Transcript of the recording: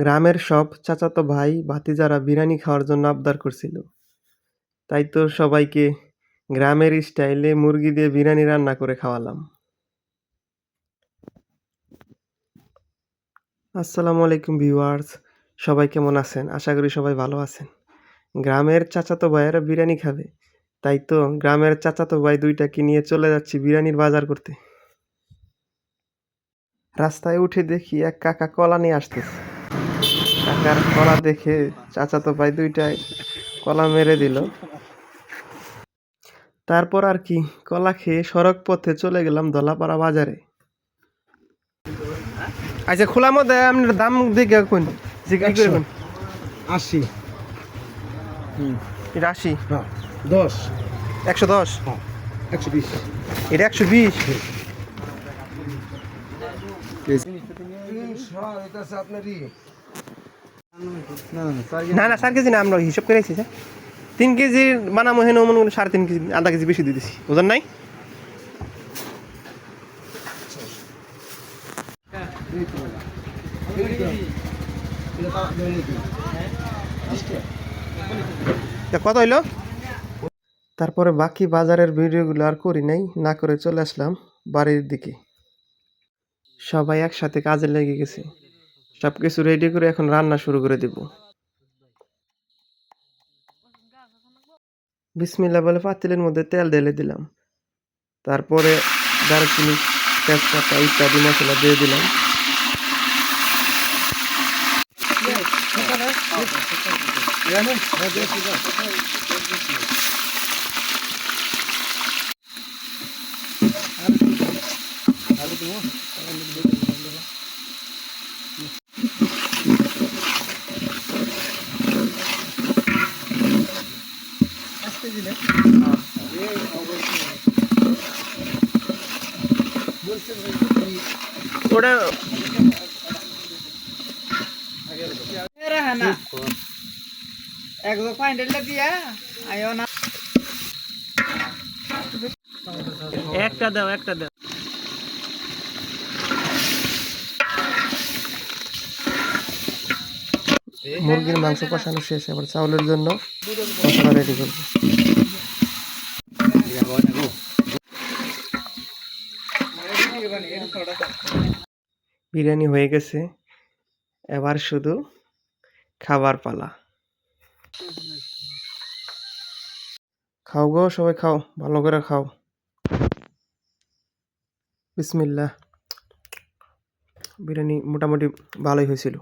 গ্রামের সব চাচাতো ভাই ভাতিজারা বিরিয়ানি খাওয়ার জন্য আবদার করছিল। তাই তো সবাইকে গ্রামের স্টাইলে মুরগি দিয়ে বিরিয়ানি রান্না করে খাওয়ালাম। আসসালামু আলাইকুম ভিউয়ার্স, সবাই কেমন আছেন? আশা করি সবাই ভালো আছেন। গ্রামের চাচাতো ভাইয়েরা বিরিয়ানি খাবে, তাই তো গ্রামের চাচাতো ভাই দুইটাকে নিয়ে চলে যাচ্ছি বিরিয়ানির বাজার করতে। রাস্তায় উঠে দেখি এক কাকা কলা নিয়ে আসতেছে। কাকার কলা দেখে চাচাতো ভাই দুইটায় কলা মেরে দিল। তারপর আর কি কলা খেয়ে সড়ক পথে চলে গেলাম দলাপাড়া বাজারে। আচ্ছা খোলা মধ্যে আপনার দাম দেখে কোন জিজ্ঞাসা করে আশি। এটা আশি। হ্যাঁ দশ। একশো দশ? হ্যাঁ একশো বিশ। এটা একশো বিশ? আপনারই। না না চার কেজি না আমরা হিসাব করে স্যার। তিন কেজি বানামো হেন মনে করি সাড়ে তিন কেজি, আধা কেজি বেশি দিয়ে দিছি বুঝলেন নাই কত হইল? তারপরে বাকি বাজারের ভিডিওগুলো আর করি নাই, না করে চলে আসলাম বাড়ির দিকে। সবাই একসাথে কাজে লেগে গেছে। সব কিছু রেডি করে এখন রান্না শুরু করে দেব। বিসমিল্লা বলে পাতিলের মধ্যে তেল ঢেলে দিলাম। তারপরে দারচিনি, তেজপাতা ইত্যাদি মশলা দিয়ে দিলাম। দিলে একটা দাও একটা দাও। মুরগির মাংস কষানো শেষ এবার চাউলের জন্য রেডি করব। বিরিয়ানি হয়ে গেছে। এবার শুধু খাবার পালা। খাও গো, সবাই খাও, ভালো করে খাও। বিসমিল্লা বিরিয়ানি মোটামুটি ভালোই হয়েছিল।